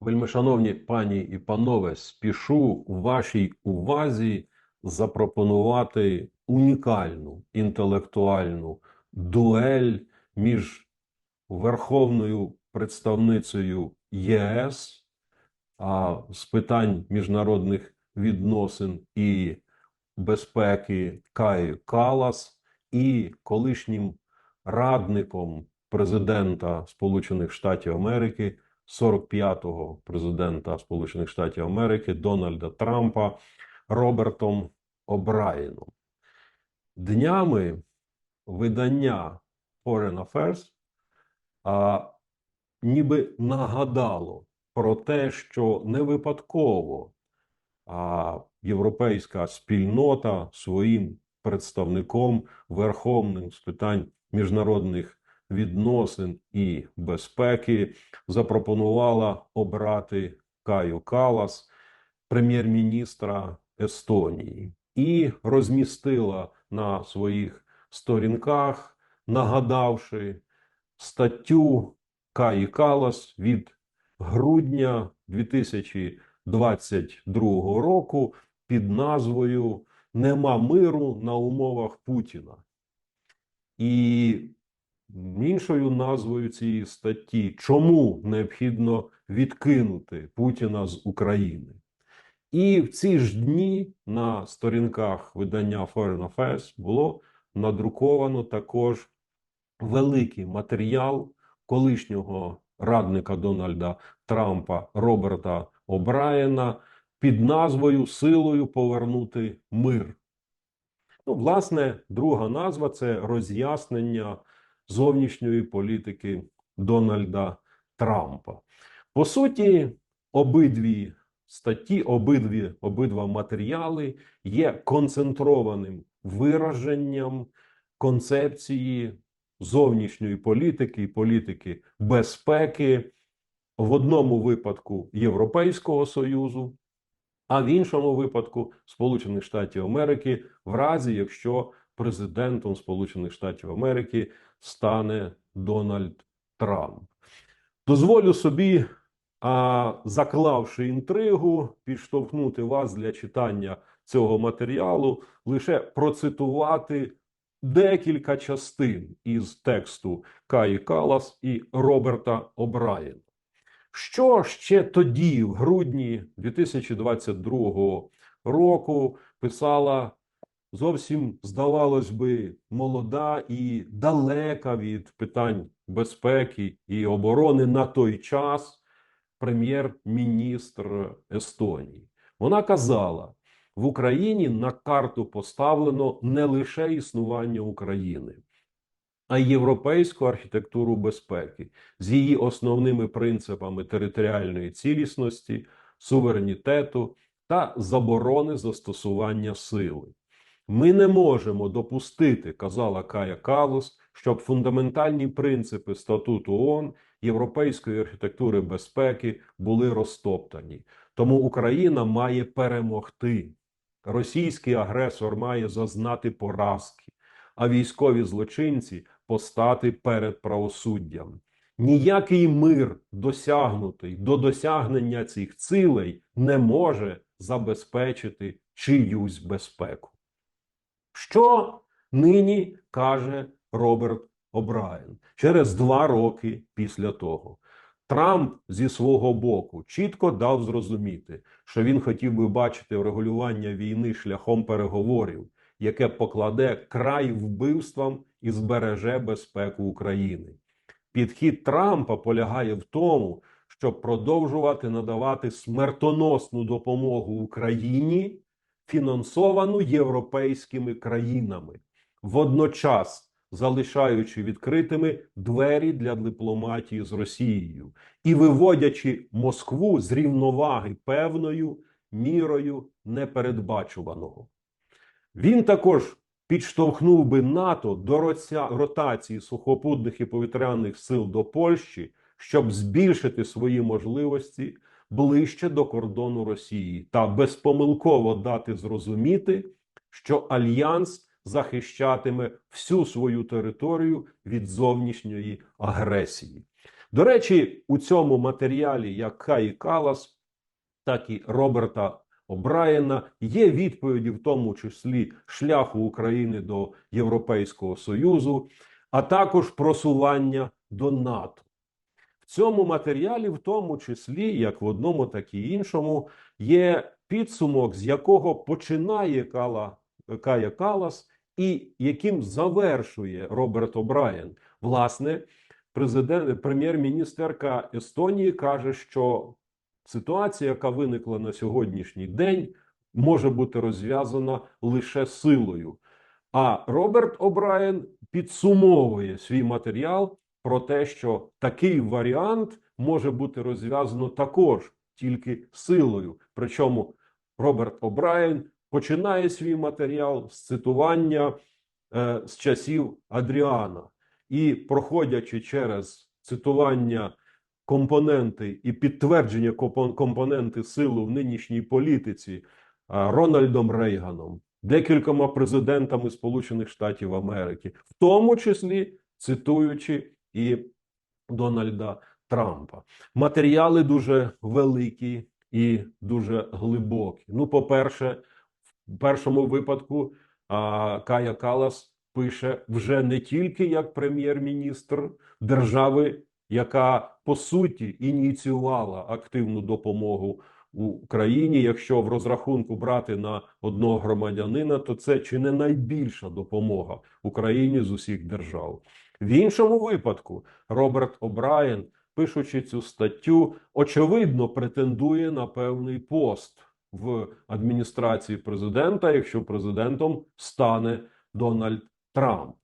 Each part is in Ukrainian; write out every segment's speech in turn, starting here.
Вельмишановні пані і панове, спішу вашій увазі запропонувати унікальну інтелектуальну дуель між верховною представницею ЄС а, з питань міжнародних відносин і безпеки Каєю Калас і колишнім радником президента Сполучених Штатів Америки 45-го президента Сполучених Штатів Америки Дональда Трампа Робертом О'Брайеном. Днями видання Foreign Affairs а, ніби нагадало про те, що не випадково а, європейська спільнота своїм представником верховним з питань міжнародних відносин і безпеки запропонувала обрати Каю Калас, прем'єр-міністра Естонії, і розмістила на своїх сторінках, нагадавши статтю Каї Калас від грудня 2022 року під назвою Нема миру на умовах Путіна. І іншою назвою цієї статті Чому необхідно відкинути Путіна з України? І в ці ж дні на сторінках видання Foreign Affairs було надруковано також великий матеріал колишнього радника Дональда Трампа Роберта О'Брайена під назвою Силою повернути мир. Ну, власне, друга назва це роз'яснення зовнішньої політики Дональда Трампа. По суті, обидві статті, обидві, обидва матеріали є концентрованим вираженням концепції зовнішньої політики і політики безпеки в одному випадку Європейського Союзу, а в іншому випадку Сполучених Штатів Америки, в разі якщо президентом Сполучених Штатів Америки стане Дональд Трамп. Дозволю собі, а, заклавши інтригу, підштовхнути вас для читання цього матеріалу, лише процитувати декілька частин із тексту Каї Калас і Роберта О'Брайена. Що ще тоді, в грудні 2022 року, писала зовсім, здавалось би, молода і далека від питань безпеки і оборони на той час прем'єр-міністр Естонії. Вона казала: в Україні на карту поставлено не лише існування України, а й європейську архітектуру безпеки з її основними принципами територіальної цілісності, суверенітету та заборони застосування сили. Ми не можемо допустити, казала Кая Калус, щоб фундаментальні принципи статуту ООН, європейської архітектури безпеки були розтоптані. Тому Україна має перемогти. Російський агресор має зазнати поразки, а військові злочинці постати перед правосуддям. Ніякий мир, досягнутий до досягнення цих цілей, не може забезпечити чиюсь безпеку. Що нині каже Роберт О'Брайен через два роки після того? Трамп зі свого боку чітко дав зрозуміти, що він хотів би бачити врегулювання війни шляхом переговорів, яке покладе край вбивствам і збереже безпеку України. Підхід Трампа полягає в тому, щоб продовжувати надавати смертоносну допомогу Україні, фінансовану європейськими країнами, водночас залишаючи відкритими двері для дипломатії з Росією і виводячи Москву з рівноваги певною мірою непередбачуваного. Він також підштовхнув би НАТО до ротації сухопутних і повітряних сил до Польщі, щоб збільшити свої можливості ближче до кордону Росії та безпомилково дати зрозуміти, що альянс захищатиме всю свою територію від зовнішньої агресії. До речі, у цьому матеріалі як Каї Калас, так і Роберта О'Брайена є відповіді, в тому числі шляху України до Європейського Союзу, а також просування до НАТО. Цьому матеріалі, в тому числі, як в одному, так і іншому, є підсумок, з якого починає Кала, Кая Калас і яким завершує Роберт О'Брайен. Власне, президент, прем'єр-міністерка Естонії каже, що ситуація, яка виникла на сьогоднішній день, може бути розв'язана лише силою. А Роберт О'Брайен підсумовує свій матеріал про те, що такий варіант може бути розв'язано також тільки силою. Причому Роберт О'Брайен починає свій матеріал з цитування е, з часів Адріана і, проходячи через цитування компоненти і підтвердження компоненти сили в нинішній політиці а, Рональдом Рейганом, декількома президентами Сполучених Штатів Америки, в тому числі цитуючи і Дональда Трампа. Матеріали дуже великі і дуже глибокі. Ну, по-перше, в першому випадку а, Кая Калас пише вже не тільки як прем'єр-міністр держави, яка по суті ініціювала активну допомогу Україні. Якщо в розрахунку брати на одного громадянина, то це чи не найбільша допомога Україні з усіх держав. В іншому випадку Роберт О'Брайен, пишучи цю статтю, очевидно претендує на певний пост в адміністрації президента, якщо президентом стане Дональд Трамп.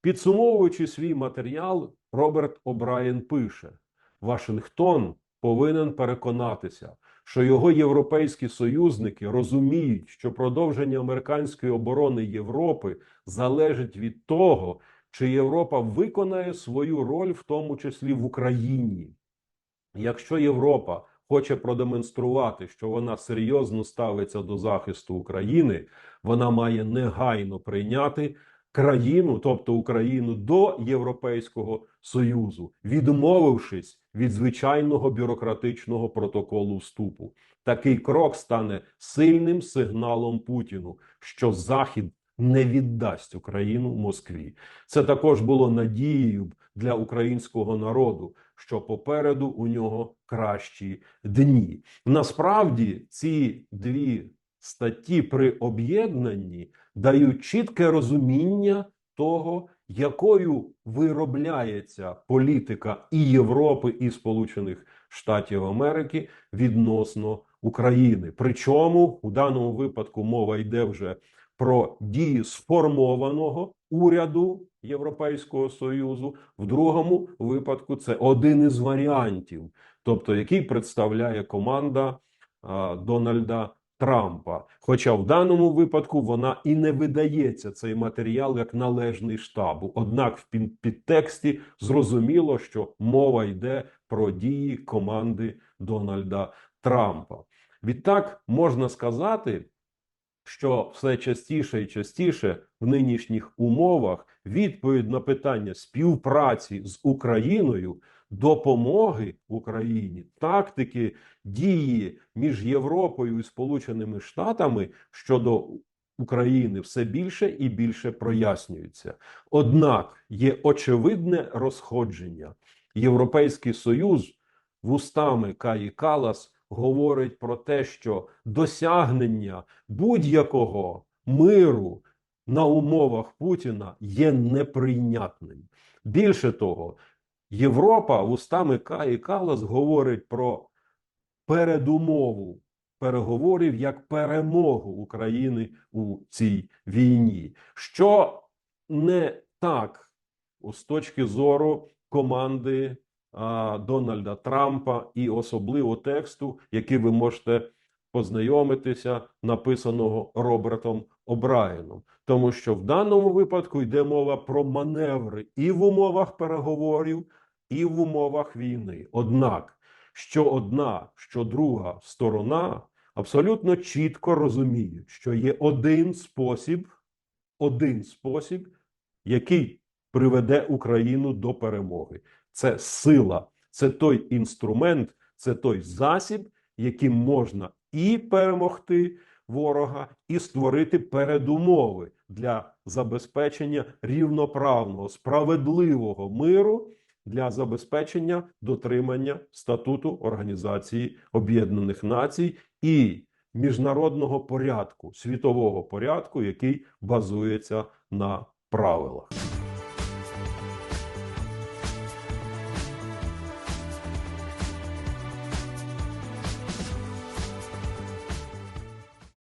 Підсумовуючи свій матеріал, Роберт О'Брайен пише: Вашингтон повинен переконатися, що його європейські союзники розуміють, що продовження американської оборони Європи залежить від того, чи Європа виконає свою роль, в тому числі в Україні. Якщо Європа хоче продемонструвати, що вона серйозно ставиться до захисту України, вона має негайно прийняти країну, тобто Україну, до Європейського Союзу, відмовившись від звичайного бюрократичного протоколу вступу. Такий крок стане сильним сигналом Путіну, що Захід не віддасть Україну Москві. Це також було надією для українського народу, що попереду у нього кращі дні. Насправді ці дві статті при об'єднанні дають чітке розуміння того, якою виробляється політика і Європи, і Сполучених Штатів Америки відносно України. Причому у даному випадку мова йде вже про дії сформованого уряду Європейського Союзу. В другому випадку це один із варіантів, тобто який представляє команда а, Дональда Трампа. Хоча в даному випадку вона і не видається цей матеріал як належний штабу. Однак в підтексті зрозуміло, що мова йде про дії команди Дональда Трампа. Відтак можна сказати, що все частіше і частіше в нинішніх умовах відповідь на питання співпраці з Україною, допомоги Україні, тактики дії між Європою і Сполученими Штатами щодо України все більше і більше прояснюється. Однак є очевидне розходження. Європейський Союз вустами Каї Калас говорить про те, що досягнення будь-якого миру на умовах Путіна є неприйнятним. Більше того, Європа вустами Каї Калас говорить про передумову переговорів як перемогу України у цій війні, що не так з точки зору команди Дональда Трампа і особливо тексту, який ви можете познайомитися, написаного Робертом О'Брайеном. Тому що в даному випадку йде мова про маневри і в умовах переговорів, і в умовах війни. Однак, що одна, що друга сторона абсолютно чітко розуміють, що є один спосіб, один спосіб, який приведе Україну до перемоги. Це сила, це той інструмент, це той засіб, яким можна і перемогти ворога, і створити передумови для забезпечення рівноправного, справедливого миру для забезпечення дотримання статуту Організації Об'єднаних Націй і міжнародного порядку, світового порядку, який базується на правилах.